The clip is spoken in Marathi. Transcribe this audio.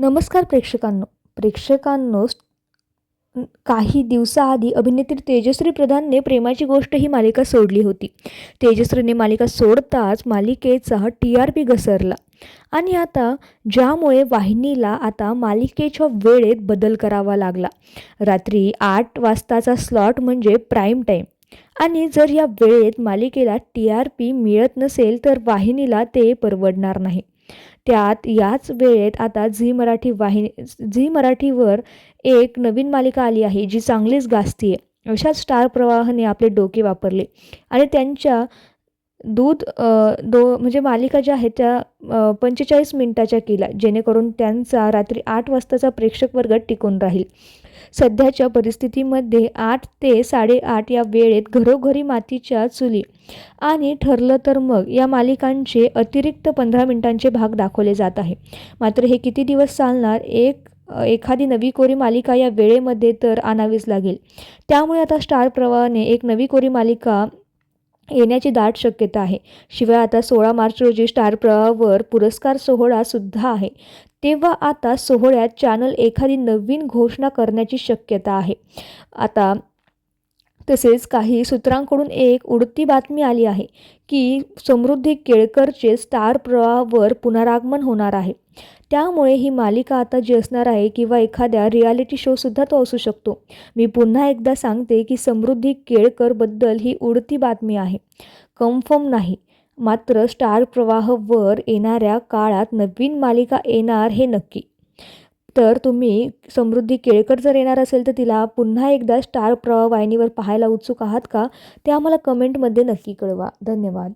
नमस्कार प्रेक्षकांनो. प्रेक्षकांनो काही दिवसाआधी अभिनेत्री तेजश्री प्रधानने प्रेमाची गोष्ट ही मालिका सोडली होती. तेजश्रीने मालिका सोडताच मालिकेचा टी आर पी घसरला. आणि आता ज्यामुळे वाहिनीला आता मालिकेच्या वेळेत बदल करावा लागला. रात्री आठ वाजताचा स्लॉट म्हणजे प्राईम टाईम आणि जर या वेळेत मालिकेला टी आर पी मिळत नसेल तर वाहिनीला ते परवडणार नाही. त्यात याच वेळेत आता झी मराठी वाहिनी झी मराठीवर एक नवीन मालिका आली आहे जी चांगलीच गाजती आहे अशाच स्टार प्रवाहाने आपले डोके वापरले. आणि त्यांच्या दूध दो म्हणजे मालिका ज्या आहेत त्या पंचेचाळीस मिनटाच्या केल्या जेणेकरून त्यांचा रात्री आठ वाजताचा प्रेक्षक वर्ग टिकून राहील. सध्याच्या परिस्थितीमध्ये आठ ते साडेआठ या वेळेत घरोघरी मातीच्या चुली आणि ठरलं तर मग या मालिकांचे अतिरिक्त पंधरा मिनिटांचे भाग दाखवले जात आहे. मात्र हे किती दिवस चालणार? एक एखादी नवी कोरी मालिका या वेळेमध्ये तर आणावीच लागेल. त्यामुळे आता स्टार प्रवाहाने एक नवी कोरी मालिका येण्याची दाट शक्यता आहे. शिवाय आता सोळा मार्च रोजी स्टार प्रवाहावर पुरस्कार सोहळासुद्धा आहे. तेव्हा आता सोहळ्यात चॅनल एखादी नवीन घोषणा करण्याची शक्यता आहे. आता तसेच काही सूत्रांकडून एक उडती बातमी आली आहे की समृद्धी केळकरचे स्टार प्रवाहावर पुनरागमन होणार आहे. त्यामुळे ही मालिका आता जी असणार आहे किंवा एखाद्या रियालिटी शोसुद्धा तो असू शकतो. मी पुन्हा एकदा सांगते की समृद्धी केळकरबद्दल ही उडती बातमी आहे. कन्फर्म नाही. मात्र स्टार प्रवाहवर येणाऱ्या काळात नवीन मालिका येणार हे नक्की. तर तुम्ही समृद्धी केळकर जर येणार असेल तर तिला पुन्हा एकदा स्टार प्रवाहिनीवर पाहायला उत्सुक आहात का? ते आम्हाला कमेंटमध्ये नक्की कळवा. धन्यवाद.